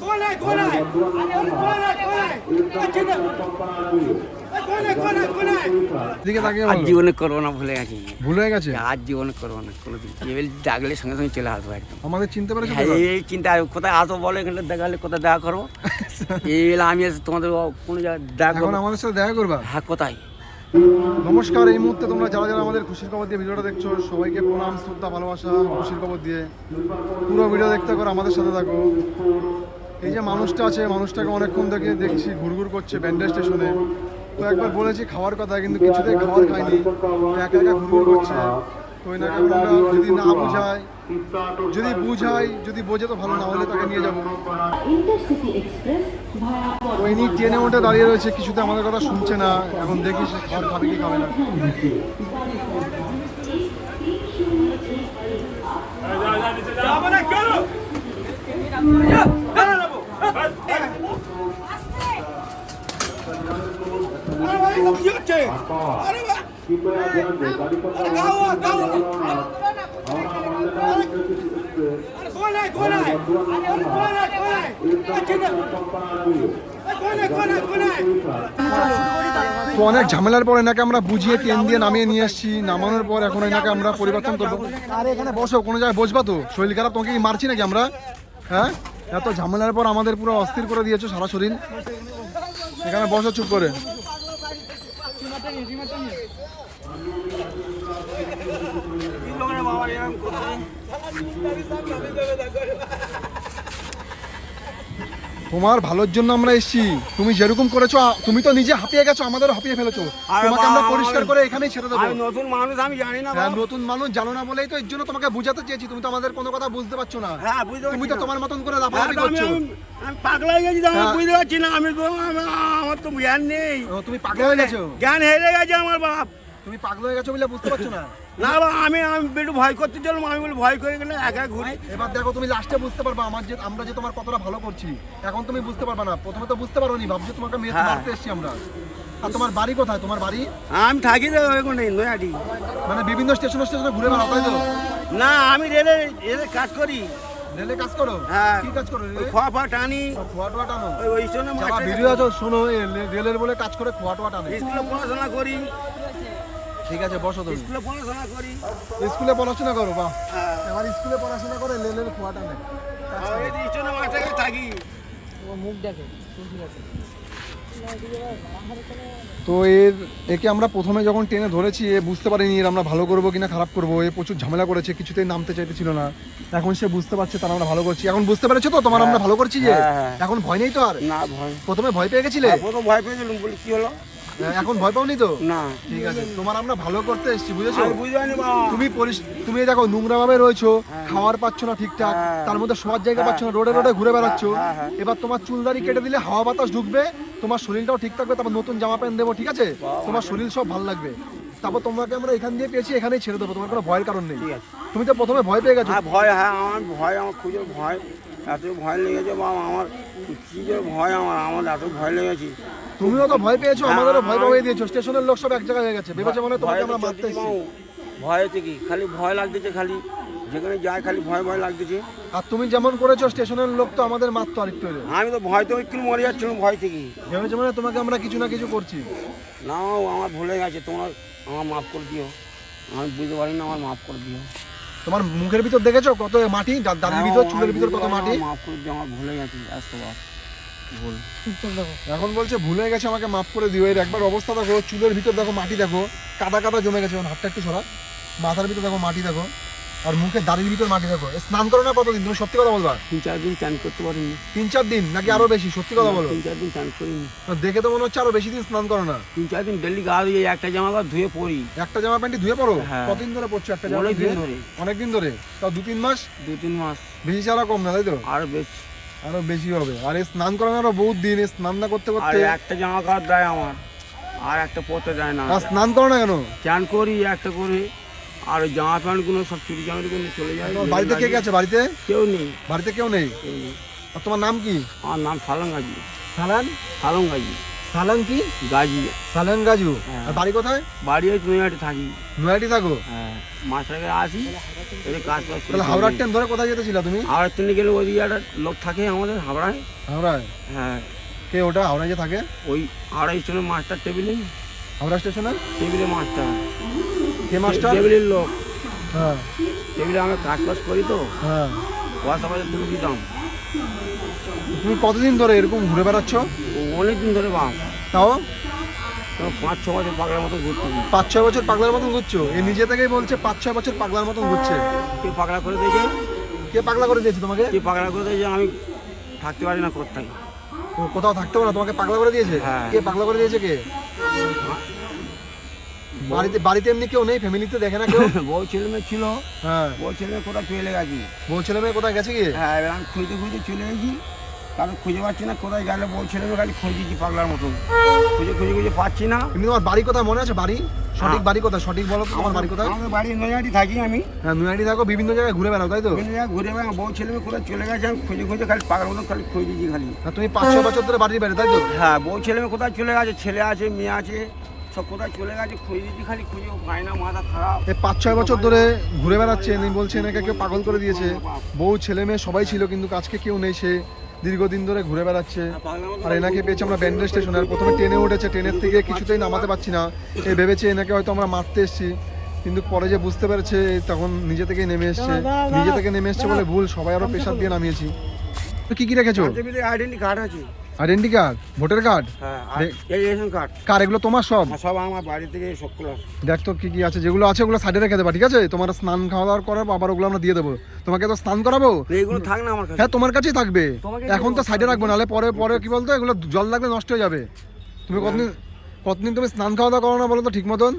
কোনে কোনে কোনে কোনে কোনে তাকিয়ে জীবনে করব না ভুলে গেছি। ভুল গেছে? আজ জীবনে করব না কোনোদিন। এবার ডাকলে সঙ্গে সঙ্গে চলে আসব একদম। আমাদের চিনতে হ্যাঁ এই চিন্তা কোথায় আসব বলো এখানে দেখালে কোথায় দেখা করব? এই আমি তোমাদের কোনো জায়গায় দেখা করব। আমাদের সাথে দেখা করবা? হ্যাঁ কোথায়? নমস্কার এই মুহূর্তে তোমরা যারা যারা আমাদের খুশির খবর দিয়ে ভিডিওটা দেখছ সবাইকে প্রণাম শ্রদ্ধা ভালোবাসা খুশির খবর দিয়ে পুরো ভিডিও দেখতে করো আমাদের সাথে থাকো। এই যে মানুষটা আছে মানুষটাকে অনেকক্ষণ থেকে দেখছি ঘুরঘুর করছে ব্যান্ডেজ স্টেশনে। তো একবার বলেছি খাওয়ার কথা কিন্তু কিছুতেই খাবার খায়নি একা একা ঘুরঘুর করছে তো এনাকে আমরা যদি না বুঝাই যদি বুঝাই যদি বোঝে তো ভালো না হলে তাকে নিয়ে যাব। ইন্টারসিটি এক্সপ্রেস ভাড়া তো ইনি ট্রেনে উঠে দাঁড়িয়ে রয়েছে কিছুতে আমাদের কথা শুনছে না। এখন দেখি সে খাবার খাবে কি খাবে না। যাব না কোনে কোনে কোনে তো অনেক ঝামেলার পর এনাকে আমরা বুঝিয়ে ট্রেন দিয়ে নামিয়ে নিয়ে আসছি নামানোর পর এখন এনাকে আমরা পরিবর্তন করব আরে এখানে বসো কোনো জায়গায় বসবা তো শরীর খারাপ তোমাকে কি মারছি নাকি আমরা হ্যাঁ এত ঝামেলার পর আমাদের পুরো অস্থির করে দিয়েছ সারা শরীর এখানে বসো চুপ করে বাবা এরকম কোথায় তোমার ভালোর জন্য আমরা এসেছি। তুমি যেরকম করেছ তুমি তো নিজে হাঁপিয়ে গেছো আমাদের হাঁপিয়ে ফেলেছো। তোমাকে আমরা পরিষ্কার করে এখানেই ছেড়ে দেবো। নতুন মানুষ আমি জানি না হ্যাঁ নতুন মানুষ জানো না বলেই তো এর জন্য তোমাকে বুঝাতে চেয়েছি। তুমি তো আমাদের কোনো কথা বুঝতে পারছ না। হ্যাঁ তুমি তো তোমার মতন করে হ্যাঁ, লাফালাফি আমি করছ। আমি- পাগলা হয়ে গেছি আমি হ্যাঁ। বুঝতে পারছি না। আমি আমার তো জ্ঞান নেই। তুমি পাগল হয়ে গেছো? জ্ঞান হেরে গেছে আমার বাপ। তুমি পাগল হয়ে গেছো বলে বুঝতে পারছ না? না আমি আমি একটু ভয় করতে চললাম আমি বলি ভয় করে গেলে একা ঘুরি। এবার দেখো তুমি লাস্টে বুঝতে পারবা আমার যে আমরা যে তোমার কতটা ভালো করছি। এখন তুমি বুঝতে পারবা না প্রথমে তো বুঝতে পারোনি ভাবছ তোমাকে মেয়ে হ্যাঁ। মারতে এসেছি আমরা। আর তোমার বাড়ি কোথায়? তোমার বাড়ি? আমি থাকি তো ওখানে নয়াটি মানে বিভিন্ন স্টেশন স্টেশনে ঘুরে বেড়াও তাই তো? না আমি রেলে রেলে কাজ করি। রেলে কাজ করো? হ্যাঁ। কি কাজ করো খোয়া ফা টানি। খোয়া টোয়া টানো? ওই জন্য ভিডিও আছো শোনো রেলের বলে কাজ করে খোয়া টোয়া টানে। স্কুলে পড়াশোনা করি। ঠিক আছে বসো তুমি। স্কুলে পড়াশোনা করি। স্কুলে পড়াশোনা করো বা হ্যাঁ। এবার স্কুলে পড়াশোনা করে রেলের খোয়া টানে আর এই স্টেশনে মাঠে থাকি। তো এর একে আমরা প্রথমে যখন ট্রেনে ধরেছি এ বুঝতে পারিনি এর আমরা ভালো করব কিনা খারাপ করব। এ প্রচুর ঝামেলা করেছে কিছুতেই নামতে চাইতেছিল না। এখন সে বুঝতে পারছে তার আমরা ভালো করছি। এখন বুঝতে পেরেছ তো তোমার আমরা ভালো করছি যে? হ্যাঁ, হ্যাঁ। এখন ভয় নেই তো আর? না ভয়। প্রথমে ভয় পেয়ে গেছিলে? প্রথম ভয় পেয়েছিলাম বলি কি হলো? এখন ভয় পাওনি তো? না। ঠিক আছে তোমার আমরা ভালো করতে এসেছি বুঝেছ? তুমি তুমি দেখো নোংরা ভাবে রয়েছো খাওয়ার পাচ্ছ না ঠিকঠাক হ্যাঁ। তার মধ্যে সবার জায়গা পাচ্ছ না রোডে রোডে ঘুরে বেড়াচ্ছ। হ্যাঁ, হ্যাঁ। এবার তোমার চুলদারি কেটে দিলে হাওয়া বাতাস ঢুকবে তোমার শরীরটাও ঠিক থাকবে তারপর নতুন জামা প্যান্ট দেবো ঠিক আছে? তোমার শরীর সব ভালো লাগবে। তারপর তোমাকে আমরা এখান দিয়ে পেয়েছি এখানেই ছেড়ে দেবো তোমার কোনো ভয়ের কারণ নেই। তুমি তো প্রথমে ভয় পেয়ে গেছো। হ্যাঁ ভয় হ্যাঁ আমার ভয় আমার খুঁজে ভয়। এত ভয় লেগেছে বা আমার কি যে ভয় আমার আমার এত ভয় লেগেছে। তুমিও তো ভয় পেয়েছ হ্যাঁ, আমাদেরও ভয় পাইয়ে দিয়েছ স্টেশনের লোক সব এক জায়গায় হয়ে গেছে। ভেবেছে মনে তোমাকে আমরা মারতে এসেছি। ভয়ে থেকে খালি ভয় লাগতেছে খালি। যেখানে যায় খালি ভয় ভয় লাগতেছে। আর তুমি যেমন করেছ স্টেশনের লোক তো আমাদের মারতো আরেকটু আমি তো ভয় তো একটু মরে যাচ্ছিলাম ভয় থেকে ভেবেছে মানে তোমাকে আমরা কিছু না কিছু করছি। না আমার ভুলে গেছে তোমার আমার মাফ করে দিও। আমি বুঝতে পারি না আমার মাফ করে দিও। তোমার মুখের ভিতর দেখেছ কত মাটি? দাঁতের ভিতর হ্যাঁ, চুলের ভিতর কত মাটি? মাফ করে দিও আমার ভুলে গেছি আসতে বাপ ভুল। এখন বলছে ভুলে গেছে আমাকে মাফ করে দিও। এর একবার অবস্থা দেখো চুলের ভিতর দেখো মাটি দেখো কাদা কাদা জমে গেছে। এখন হাতটা একটু সরা মাথার ভিতর দেখো মাটি দেখো। আর মুখে দাড়ির ভিতর মাটি দেখো। স্নান করো না কতদিন? তুমি সত্যি কথা বলবা? তিন চার দিন চান করতে পারিনি। তিন চার দিন? নাকি আরও বেশি? সত্যি কথা বলো। তিন চার দিন চান করিনি। দেখে তো মনে হচ্ছে আরও বেশি দিন স্নান করো না। তিন চার দিন ডেলি গা দিয়ে একটা জামা কাপড় ধুয়ে পরি একটা জামা প্যান্ট ধুয়ে পড়ো? হ্যাঁ। কতদিন ধরে পড়ছো একটা জামা অনেক দিন ধুয়ে? ধরে। অনেকদিন ধরে? তাও দু তিন মাস? দু তিন মাস। বেশি ছাড়া কম না তাই তো? আর বেশ। আরও বেশি হবে। আর স্নান করানো আরও বহুত দিন স্নান না করতে আর করতে একটা জামা কাপড় দেয় আমার। আর একটা পরতে দেয় না। স্নান করো না কেন? চান করি একটা করে। আর ওই জামা প্যান্টগুলো সব চুরি জামাগুলো চলে যায়। বাড়িতে কে আছে? বাড়িতে? কেউ নেই। বাড়িতে কেউ নেই? কেউ নেই। আর তোমার নাম কি? আমার নাম সালং সালাঙ্গাজি। সালান? সালং গাজি সালান কি? গাজি। সালান গাজু। হ্যাঁ। আর বাড়ি কোথায়? বাড়ি ওই নৈহাটি থাকি। নয়াটি থাকো? হ্যাঁ। মাস আগে আসি এই কাজ বাজ করে। তাহলে হাওড়ার ট্রেন ধরে কোথায় যেতেছিল তুমি? হাওড়ার ট্রেনে গেলে ওইদিকে একটা লোক থাকে আমাদের হাওড়ায়। হাওড়ায়? হ্যাঁ। কে ওটা? হাওড়ায় যে থাকে? ওই হাওড়া স্টেশনের মাস্টার টেবিলে। হাওড়া স্টেশনে? টেবিলে মাস্টার। কে মাস্টার? টেবিলের লোক। হ্যাঁ। টেবিলে আমরা কাজ বাজ করি তো। হ্যাঁ। পয়সা পয়সা তুলে দিতাম তুমি কতদিন ধরে এরকম ঘুরে বেড়াচ্ছ? অনেক দিন ধরে বাপ তাও? তো পাঁচ ছ বছর পাগলার মতো ঘুরতে পাঁচ ছয় বছর পাগলার মতন ঘুরছো? এ নিজে থেকেই বলছে পাঁচ ছয় বছর পাগলার মতন ঘুরছে। কে পাগলা করে দিয়েছে? কে পাগলা করে দিয়েছে তোমাকে? কে পাগলা করে দিয়েছে আমি থাকতে পারি না কোথায়। কোথাও থাকতে পারো না তোমাকে পাগলা করে দিয়েছে? হ্যাঁ। কে পাগলা করে দিয়েছে কে? বাড়িতে বাড়িতে এমনি কেউ নেই? ফ্যামিলিতে দেখে না কেউ? বউ ছেলে মেয়ে ছিল। হ্যাঁ। বউ ছেলে মেয়ে কোথায় চলে গেছি? বউ ছেলে মেয়ে কোথায় গেছে গিয়ে হ্যাঁ এবার আমি খুঁজতে খুঁজতে চলে গেছি। কারণ খুঁজে পাচ্ছি না কোথায় গেলে বউ ছেলে মেয়ে খালি খুঁজেছি পাগলার মতো খুঁজে খুঁজে খুঁজে পাচ্ছি না। এমনি তোমার বাড়ি কোথায় মনে আছে? বাড়ি? সঠিক হ্যাঁ। বাড়ি কোথায়? সঠিক বলো তো, তোমার বাড়ি কোথায়? আমাদের বাড়ি নৈহাটি থাকি আমি। হ্যাঁ নুয়াটি থাকো বিভিন্ন জায়গায় ঘুরে বেড়াও তাই তো? বিভিন্ন জায়গায় ঘুরে বেড়াই বউ ছেলে মেয়ে কোথায় চলে গেছে আমি খুঁজে খুঁজে খালি পাগলার মতো খালি খুঁজেছি খালি। তুমি পাঁচ ছয় বছর ধরে বাড়ির বাইরে তাই তো? হ্যাঁ বউ ছেলে মেয়ে কোথায় চলে গেছে? ছেলে আছে মেয়ে আছে। সব কোথায় চলে গেছে? খুঁজেছি খালি খুঁজে পাই না মাথা খারাপ। এই পাঁচ ছয় বছর ধরে ঘুরে বেড়াচ্ছে এনে বলছে এনাকে কেউ পাগল করে দিয়েছে। বউ ছেলে মেয়ে সবাই ছিল কিন্তু আজকে কেউ নেই সে দীর্ঘদিন ধরে ঘুরে বেড়াচ্ছে। আর এনাকে পেয়েছে আমরা ব্যান্ডেল স্টেশনে আর প্রথমে ট্রেনে উঠেছে ট্রেনের থেকে কিছুতেই নামাতে পারছি না। এ ভেবেছে এনাকে হয়তো আমরা মারতে এসেছি কিন্তু পরে যে বুঝতে পেরেছে তখন নিজে থেকেই নেমে এসছে। নিজে থেকে নেমে এসছে বলে ভুল সবাই আরও প্রেশার দিয়ে নামিয়েছি। তো কি কি রেখেছো? আইডেন্টি কার্ড আছে। আইডেন্টি কার্ড ভোটার কার্ড হ্যাঁ আর এই রেশন কার্ড কার এগুলো তোমার সব? আর সব আমার বাড়ি থেকে সবগুলো দেখ তো কি কি আছে যেগুলো আছে ওগুলো সাইডে রেখে দেবা ঠিক আছে? তোমার স্নান খাওয়া দাওয়া করার আবার ওগুলো আমরা দিয়ে দেবো। তোমাকে তো স্নান করাবো? এইগুলো থাক না আমার কাছে। হ্যাঁ তোমার কাছেই থাকবে। এখন তো সাইডে রাখব নাহলে পরে পরে কি বলতো? এগুলো জল লাগলে নষ্ট হয়ে যাবে। তুমি কতদিন কতদিন তুমি স্নান খাওয়া দাওয়া করো না বলো তো ঠিক মতন?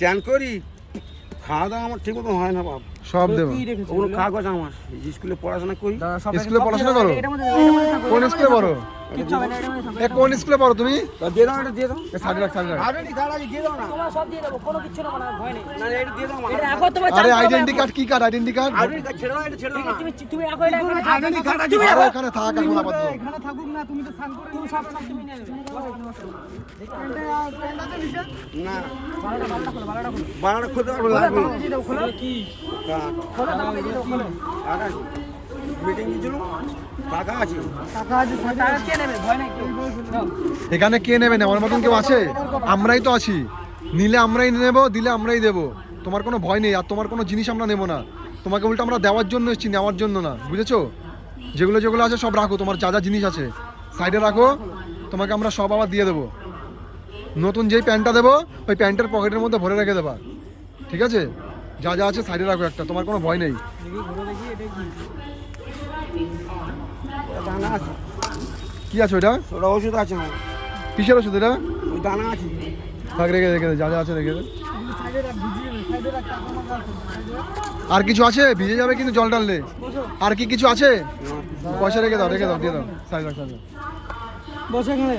চান করি। খাওয়া দাওয়া আমার ঠিক মতো হয় না বাপ। সব দেবো। ওগুলো কাগজ আমার। স্কুলে পড়াশোনা করি। স্কুলে পড়াশোনা করো। কোন স্কুলে পড়ো? এ কোন স্কুলে পড়ো তুমি? দিয়ে দাও এটা দিয়ে দাও। এ রাখ সাইডে রাখ আইডেন্টি কার্ড আছে দিয়ে দাও না। তোমার সব দিয়ে দেবো কোনো কিছু নেব না ভয় নেই। না এটা দিয়ে দাও এটা এখন তোমার আরে আইডেন্টি কার্ড কি card identity card identity card এটা ছেড়ে না। তুমি তুমি এখন এটা এখানে আইডেন্টি কার্ড আছে তুমি আরে রাখো। ওখানে থাক এখন এখানে থাকুক না তুমি তো স্নান করে তুমি সব সব তুমি নিয়ে নেবে। না। বারোটা খুলতে পারব লাগবে কে। এখানে কে নেবে নেওয়ার মতন কেউ আছে? আমরাই তো আছি। নিলে আমরাই নেব দিলে আমরাই দেবো। তোমার কোনো ভয় নেই আর তোমার কোনো জিনিস আমরা নেব না। তোমাকে উল্টো আমরা দেওয়ার জন্য এসেছি নেওয়ার জন্য না। বুঝেছ? যেগুলো যেগুলো আছে সব রাখো তোমার যা যা জিনিস আছে। সাইডে রাখো তোমাকে আমরা সব আবার দিয়ে দেবো। নতুন যেই প্যান্টটা দেবো ওই প্যান্টের পকেটের মধ্যে ভরে রেখে দেবা। ঠিক আছে? যা যা আছে সাইডে রাখো একটা তোমার কোনো ভয় নেই। কি আছে ওইটা? ওটা ওষুধ আছে আমার। কিসের ওষুধ এটা? ওই দানা আছে। থাক রেখে রেখে যা যা আছে রেখে আর কিছু আছে? ভিজে যাবে কিন্তু জল ডাললে আর কি কিছু আছে? পয়সা রেখে দাও রেখে দাও দিয়ে দাও। সাইড রাখ সাইড রাখ। বসে এখানে।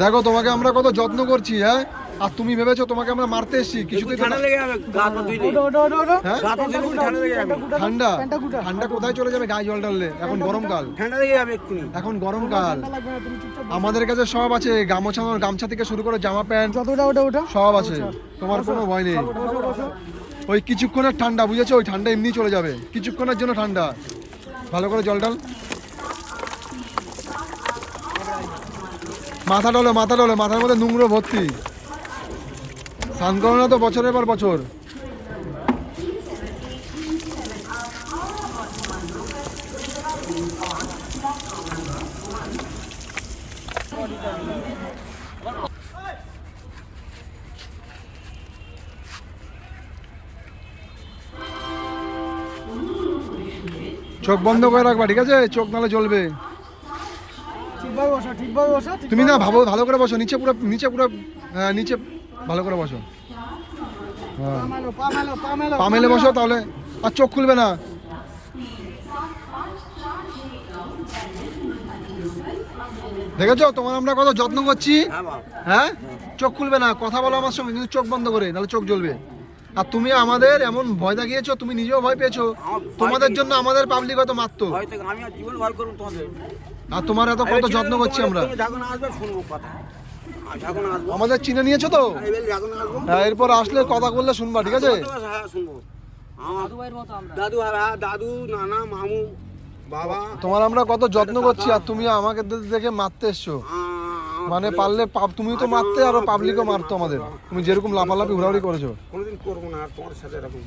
দেখো তোমাকে আমরা কত যত্ন করছি হ্যাঁ? আর তুমি ভেবেছো তোমাকে আমরা মারতে এসেছি? কিছুতেই ঠান্ডা হ্যাঁ ঠান্ডা লেগে যাবে। ঠান্ডা ঠান্ডা? কোথায় চলে যাবে গায়ে জল ডাললে এখন গরমকাল। ঠান্ডা লেগে যাবে এক্ষুনি। এখন গরমকাল। আমাদের কাছে সব আছে গামছা গামছা থেকে শুরু করে জামা প্যান্ট যতটা ওটা ওটা সব আছে। তোমার কোনো ভয় নেই। ওই কিছুক্ষণের ঠান্ডা বুঝেছ? ওই ঠান্ডা এমনি চলে যাবে। কিছুক্ষণের জন্য ঠান্ডা। ভালো করে জল ডাল মাথা ডলে মাথা ডলে মাথার মধ্যে নোংরো ভর্তি। করো তো বছরের পর বছর। চোখ বন্ধ করে রাখবা ঠিক আছে? চোখ নালে জ্বলবে। তুমি না ভাবো ভালো করে বসো নিচে পুরো নিচে পুরো হ্যাঁ নিচে ভালো করে বসো। হ্যাঁ পা মেলো বসো তাহলে। আর চোখ খুলবে না। দেখেছ? তোমার আমরা কত যত্ন করছি? হ্যাঁ হ্যাঁ? চোখ খুলবে না। কথা বলো আমার সঙ্গে কিন্তু চোখ বন্ধ করে নাহলে চোখ জ্বলবে। আর তুমি আমাদের এমন ভয় দেখিয়েছো তুমি নিজেও ভয় পেয়েছ। তোমাদের জন্য আমাদের পাবলিক হয়তো মারতো। আর তোমার এত কত যত্ন করছি আমরা? তুমি আমাদের চিনে নিয়েছো তো? হ্যাঁ এরপর আসলে কথা বললে শুনবা ঠিক আছে? হ্যাঁ শুনব। দাদু আর হ্যাঁ, দাদু নানা মামু বাবা। তোমার আমরা কত যত্ন করছি আর তুমি আমাকে দেখে মারতে এসছো। মানে পারলে পাব- তুমিও তো মারতে আরও পাবলিকও মারতো আমাদের। তুমি যেরকম লাফালাফি ঘোরাঘুরি করেছ। কোনোদিন করব না আর তোমার সাথে এরকম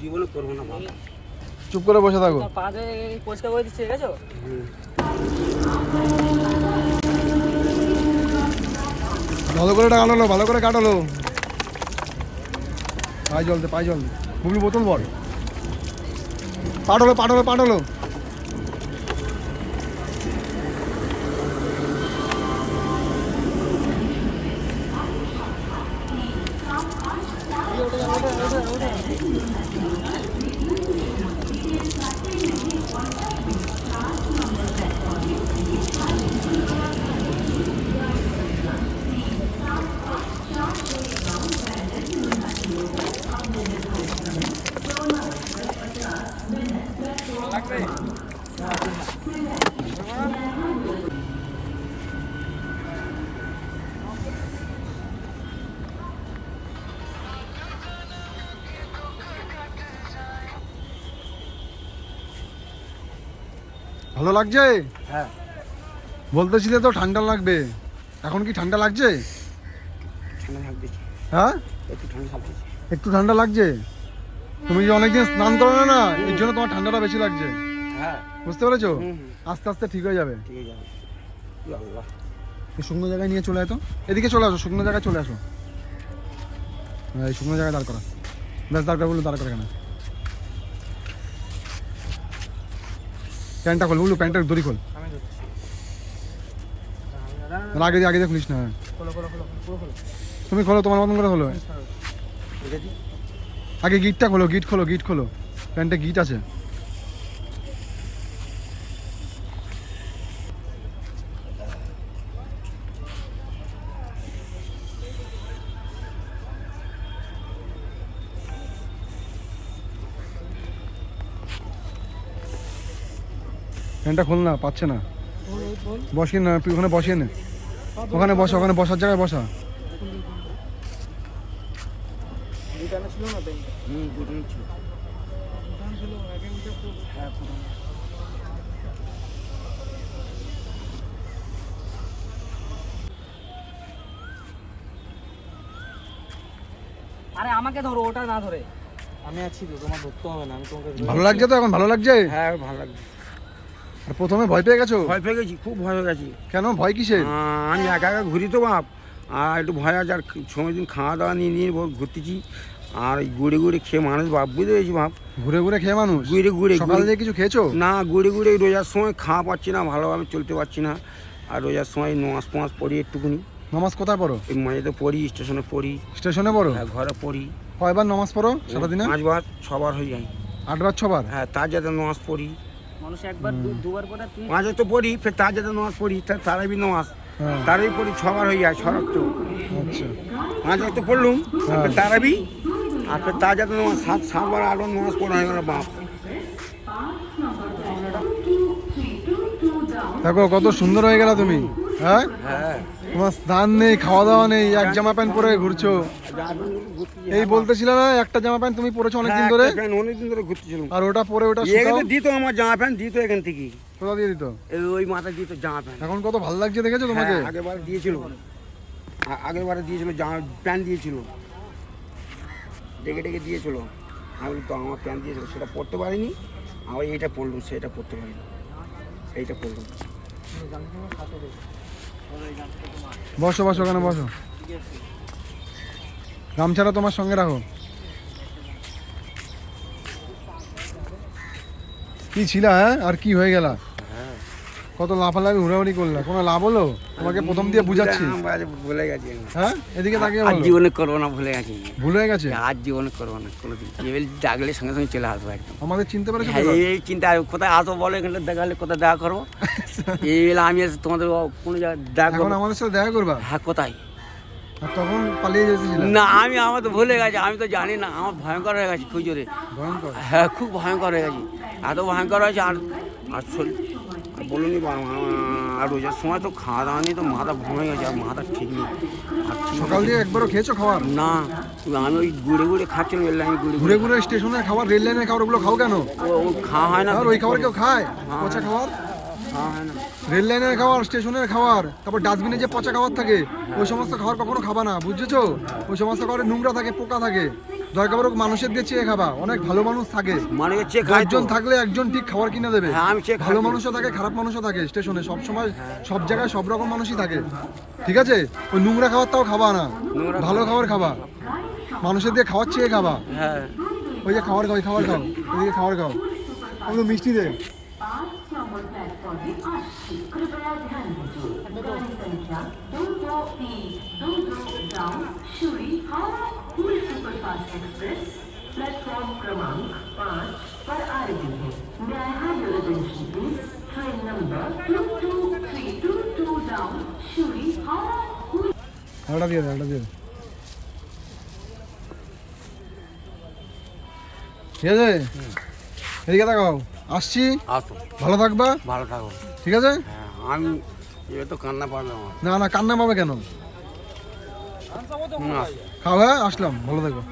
জীবনে করব না বাবা। চুপ করে বসে থাকো। পরিষ্কার করে দিচ্ছে ঠিক আছে? ভালো করে কাটালো ভালো করে কাটালো। পায়ে জল দে, পায়ে জল দে। বোতল বল পাঠালো পাঠালো পাঠালো। ভালো লাগছে? হ্যাঁ। বলতেছিলে তো ঠান্ডা লাগবে। এখন কি ঠান্ডা লাগছে? হ্যাঁ? একটু ঠান্ডা একটু ঠান্ডা লাগছে? তুমি যে অনেকদিন স্নান করো না না এর জন্য তোমার ঠান্ডাটা বেশি লাগছে। হ্যাঁ। বুঝতে পেরেছ। আস্তে আস্তে ঠিক হয়ে যাবে। শুকনো জায়গায় নিয়ে চলে তো। এদিকে চলে আসো শুকনো জায়গায় চলে আসো। হ্যাঁ এই শুকনো জায়গায় দাঁড় করা। ব্যাস দাঁড় করা বলল দাঁড় করা কেন প্যান্টটা খোল বুঝলো প্যান্টটা দড়ি খোল। আগে দিয়ে আগে দিয়ে খুলিস না। খোলো খোলো খোলো তুমি খোলো তোমার মতন করে খোলো। আগে গিটটা খোলো গিট খোলো গিট খোলো। প্যান্টে গিট আছে। প্যান্টটা খোল না পাচ্ছে না। বসিয়ে না তুই ওখানে বসিয়ে নে ওখানে বসা ওখানে বসার জায়গায় বসা। আরে আমাকে ধরো ওটা না ধরে। আমি আছি তো তোমার ধরতে হবে না আমি তোমাকে ভালো লাগছে তো এখন? ভালো লাগছে? হ্যাঁ ভালো লাগছে। আর প্রথমে ভয় পেয়ে গেছো? ভয় পেয়ে গেছি খুব ভয় হয়ে গেছি। কেন? ভয় কিসে আমি একা একা ঘুরি তো বাপ। আর একটু ভয় আছে আর সময় দিন খাওয়া দাওয়া নিয়ে নিয়ে ঘুরতেছি। আর গুড়ে গুড়ে খেয়ে মানুষ বাপ বুঝতে পেরেছি বাপ? ঘুরে ঘুরে খেয়ে মানুষ? ঘুরে ঘুরে সকালে কিছু খেয়েছো? না গুড়ে গুড়ে রোজার সময় খাওয়া পাচ্ছি না ভালোভাবে চলতে পারছি না। আর রোজার সময় নমাজ ফমাজ পড়ি একটুকুনি নামাজ কোথায় পড়ো? এই মাঝেতে পড়ি স্টেশনে পড়ি। স্টেশনে পড়ো? হ্যাঁ, ঘরে পড়ি। কয়বার নামাজ পড়ো সারাদিনে? পাঁচবার ছবার হয়ে যায়। আটবার ছবার? হ্যাঁ তার যাতে নামাজ পড়ি। মানুষ একবার দুবার পরে তুই মাঝে তো পড়ি ফের তার যাতে নামাজ পড়ি তার তারাবি নামাজ। হ্যাঁ। তারাবি পড়ি ছবার হয়ে যায় ছড়ক তো। আচ্ছা। মাঝে তো পড়লুম হ্যাঁ। তারাবি আর ফের তার যাতে নামাজ সাত সাতবার আটবার নামাজ পড়া হয়ে গেল বাপ। দেখো কত সুন্দর হয়ে গেল তুমি হ্যাঁ? হ্যাঁ। তোমার স্নান নেই খাওয়া দাওয়া নেই এক জামা প্যান্ট পরে ঘুরছো। এই বলতেছিলে না একটা জামা প্যান্ট তুমি পরেছো অনেকদিন ধরে? অনেকদিন ধরে ঘুরতেছিলাম। আর ওটা পরে ওটা এখানে দিত আমার জামা প্যান্ট দিত এখান থেকে কোথা দিয়ে দিত? ওই মাথা দিত জামা প্যান্ট। এখন কত ভালো লাগছে দেখেছ তোমাকে? হ্যাঁ, আগের বার দিয়েছিল। আ- দিয়েছিল জামা প্যান্ট দিয়েছিল। ডেকে ডেকে দিয়েছিল। আমি তো আমার প্যান্ট দিয়েছিল সেটা পরতে পারিনি। আবার এইটা পরলুম সেটা পরতে পারিনি। এইটা পরলুম। বসো বসো ওখানে বসো। গামছাটা তোমার সঙ্গে রাখো। কি ছিল হ্যাঁ? আর কি হয়ে গেল? কত লাফালাফি হুড়াহুড়ি করলা। কোনো লাভ হলো? তোমাকে প্রথম দিয়ে বুঝাচ্ছি। ভুলে গেছি হ্যাঁ? এদিকে তাকিয়ে আজ বলো। জীবনে করব না ভুলে গেছি। ভুল হয়ে গেছে? আজ জীবনে করব না কোনোদিন। এবার ডাকলে সঙ্গে সঙ্গে চলে আসব একদম। আমাদের চিনতে পেরেছ তো হ্যাঁ? এই চিন্তা কোথায় আসো বলো এখানে দেখালে কোথায় দেখা করব? এই আমি তোমাদের কোনো জায়গায় দেখা আমাদের সাথে দেখা করবা? হ্যাঁ কোথায়? আর তখন পালিয়ে যেতেছিলাম না আমি আমার তো ভুলে গেছি আমি তো জানি না আমার ভয়ঙ্কর হয়ে গেছে খুব জোরে। ভয়ঙ্কর? হ্যাঁ খুব ভয়ঙ্কর হয়ে গেছে এত ভয়ঙ্কর হয়েছে আর আর বলুনি আর রোজার সময় তো খাওয়া দাওয়া নিয়ে তো মাথা ভেঙে গেছে আর মাথা ঠিক নেই। আর সকাল দিয়ে একবারও খেয়েছো খাবার? না আমি ওই ঘুরে ঘুরে খাচ্ছিলাম রেল লাইনে ঘুরে ঘুরে ঘুরে স্টেশনের খাবার রেল লাইনের খাবার ওগুলো খাও কেন? ও খাওয়া হয় না ওই খাবার কেউ খায়? পচা খাবার? হয় রেল লাইনের খাবার স্টেশনের খাবার তারপর ডাস্টবিনে যে পচা খাবার থাকে ওই সমস্ত খাবার কখনো খাবা না বুঝেছ? ওই সমস্ত খাবারে নোংরা থাকে পোকা থাকে। দরকার পড়ুক মানুষের দিয়ে চেয়ে খাবা অনেক ভালো মানুষ থাকে। একজন থাকলে একজন ঠিক খাবার কিনে দেবে। ভালো মানুষও থাকে খারাপ মানুষও থাকে স্টেশনে সব সময় সব জায়গায় সব রকম মানুষই থাকে। ঠিক আছে? ওই নোংরা খাবার তাও খাবা না। ভালো খাবার। খাবা। মানুষের দিয়ে খাওয়ার চেয়ে খাবা। ওই যে খাবার খাও খাওয়ার খাও ওই খাবার খাও। মিষ্টি দে। प्लॅटफॉर्मने आठशे कृपया ध्यान दीजिए गाड़ी संख्या दो दो तीन दो दो जाऊन शिवरी हावड़ा पूरी सुपरफास्ट एक्सप्रेस प्लेटफॉर्म क्रमांक पाँच पर आ रही है May I have your attention please? Train number two two three two two down Shuri Howrah Puri একটা দিয়ে দে একটা দিয়ে দে ঠিক আছে এদিকে তাকাও আসছি। ভালো থাকবা। ভালো থাকো। ঠিক আছে? হ্যাঁ আমি এ তো কান্না পাবে না না কান্না পাবে কেন? খাওয়া খাও হ্যাঁ আসলাম। ভালো থাকো।